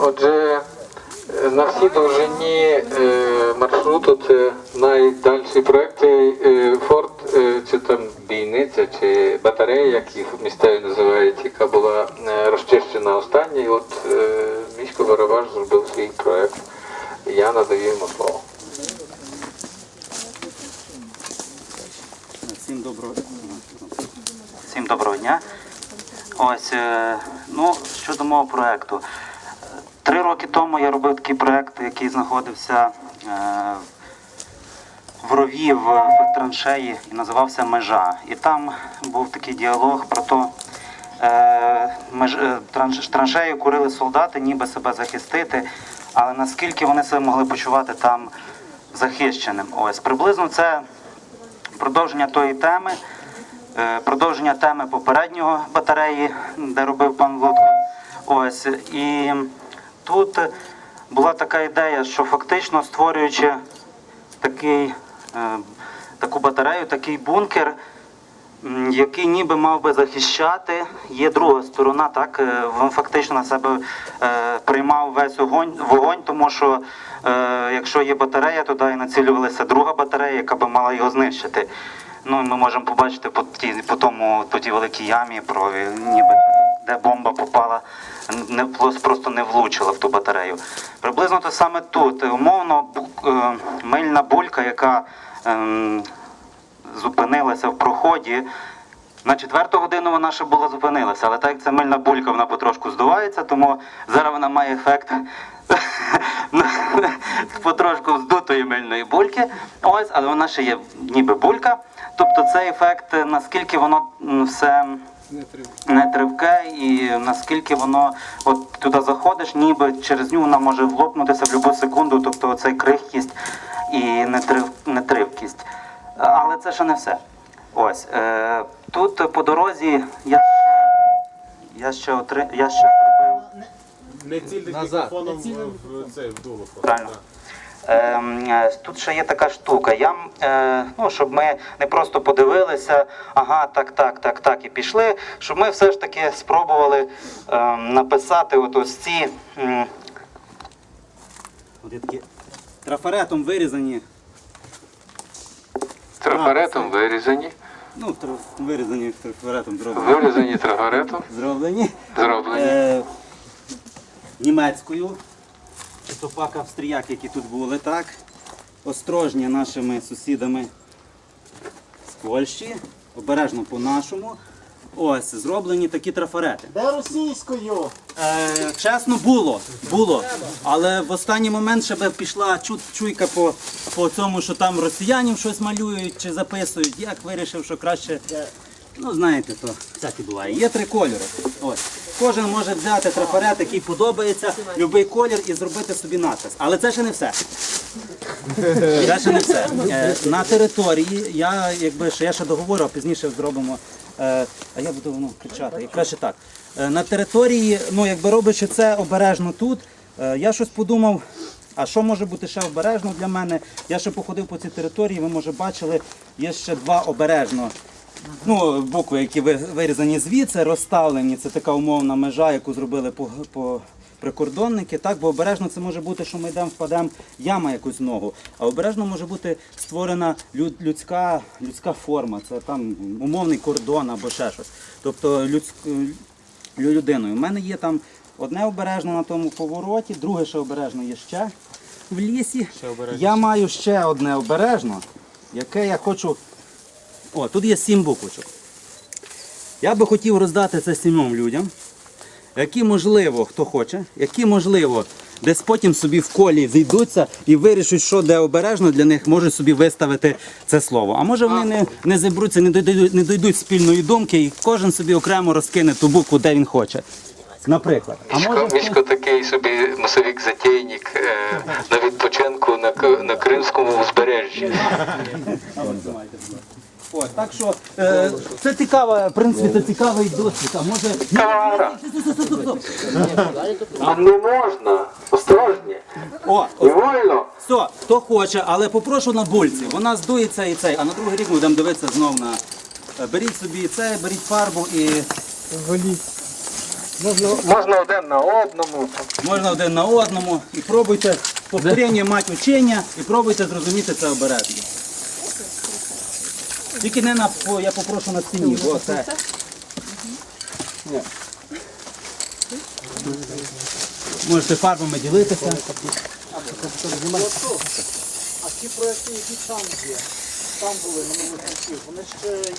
Отже, е, на всій довжині е, маршруту це найдальший проект цей е, форт, е, чи там бійниця, чи батарея, як їх місцеві називають, яка була розчищена остання. І от місько Барабаш зробив свій проект. Я надаю йому слово. Всім доброго всім доброго дня. Ось ну щодо мого проекту. Три роки тому я робив такий проект, який знаходився е, в рові в, траншеї і називався Межа. І там був такий діалог про то. Е, е, траншею курили солдати, ніби себе захистити, але наскільки вони себе могли почувати там захищеним. Ось приблизно це продовження тої теми, продовження теми попереднього батареї, де робив пан Лодко. Ось і тут була така ідея, що фактично створюючи такий, е, таку батарею, такий бункер, який ніби мав би захищати. Є друга сторона, так е, він фактично на себе е, приймав весь огонь, вогонь, тому що якщо є батарея, туди і націлювалася друга батарея, яка би мала його знищити. Ну, ми можемо побачити по тій, по тому, по тій великій ямі, про ніби де бомба попала, не просто не влучила в ту батарею. Приблизно те саме тут. Умовно, е, мильна булька, яка ем, зупинилася в проході. На четверту годину вона ще була зупинилася, але так як це мильна булька, вона потрошку здувається, тому зараз вона має ефект потрошку здутої мильної бульки. Ось, але вона ще є ніби булька. Тобто цей ефект, наскільки воно все не тривке, і наскільки воно от туди заходиш, ніби через нього вона може влопнутися в будь-яку секунду, тобто оцей крихкість і нетрив, нетривкість. Але це ще не все. Ось е, тут по дорозі я ще, я ще отри, я ще зробив. Не цільник мікрофоном в, в цей в дуло. Правильно. Е, Тут ще є така штука. Я, е, ну, щоб ми не просто подивилися, ага, так, так, так, так, і пішли, щоб ми все ж таки спробували ем, написати от ось ці. От такі трафаретом вирізані. Трафаретом вирізані, Ну, вирізані трафаретом зроблені. вирізані трафаретом, Зроблені. зроблені. Е, німецькою. Пак австріяк, які тут були, так? Острожні нашими сусідами з Польщі. Обережно по-нашому. Ось, зроблені такі трафарети. Де російською? Е, чесно, було. Було. Але в останній момент ще би пішла чу, чуйка по, по цьому, що там росіянів щось малюють чи записують. Як вирішив, що краще. Ну, знаєте, то всяке буває. Є три кольори. Ось. Кожен може взяти трафарет, який подобається, будь-який колір і зробити собі надпис. Але це ще не все. Це ще не все. Е, на території я якби ще я ще договорю, а пізніше зробимо. Е, а я буду ну, кричати. І краще так. Е, на території, ну якби робячи це обережно тут, я щось подумав. А що може бути ще обережно для мене? Я ще походив по цій території, ви може бачили, є ще два обережно. Ну, букви, які ви- вирізані звідси, розставлені. Це така умовна межа, яку зробили по, по прикордонники. Так, бо обережно це може бути, що ми йдемо, впадемо яма якусь ногу. А обережно може бути створена люд, людська, людська форма. Це там умовний кордон або ще щось. Тобто людськ, людиною. У мене є там одне обережно на тому повороті, друге ще обережно є ще в лісі. Я маю ще одне обережно, яке я хочу. О, тут є сім буквочок. Я би хотів роздати це сімом людям, які, можливо, хто хоче, які, можливо, десь потім собі в колі зійдуться і вирішать, що де обережно для них можуть собі виставити це слово. А може вони не, не зібруться, не дойдуть, не дойдуть спільної думки, і кожен собі окремо розкине ту букву, де він хоче. Наприклад. А може, місько такий собі масовик затейник е, на відпочинку на, на Кримському узбережжі. О, так що е, це цікава, в принципі, це цікавий досвід. А може. Стоп, стоп, стоп. А не можна. Осторожні. О, Не вольно. Все, хто хоче, але попрошу на бульці. Вона здується і цей, а на другий рік ми будемо дивитися знов на. Е, Беріть собі це, беріть фарбу і. Можна один на одному. Можна один на одному і пробуйте повторення мать учення і пробуйте зрозуміти це обережно. Тільки не на я попрошу на стіні, бо це. Можете фарбами ділитися. А ті проекти, які там є, там були минулих років, вони ще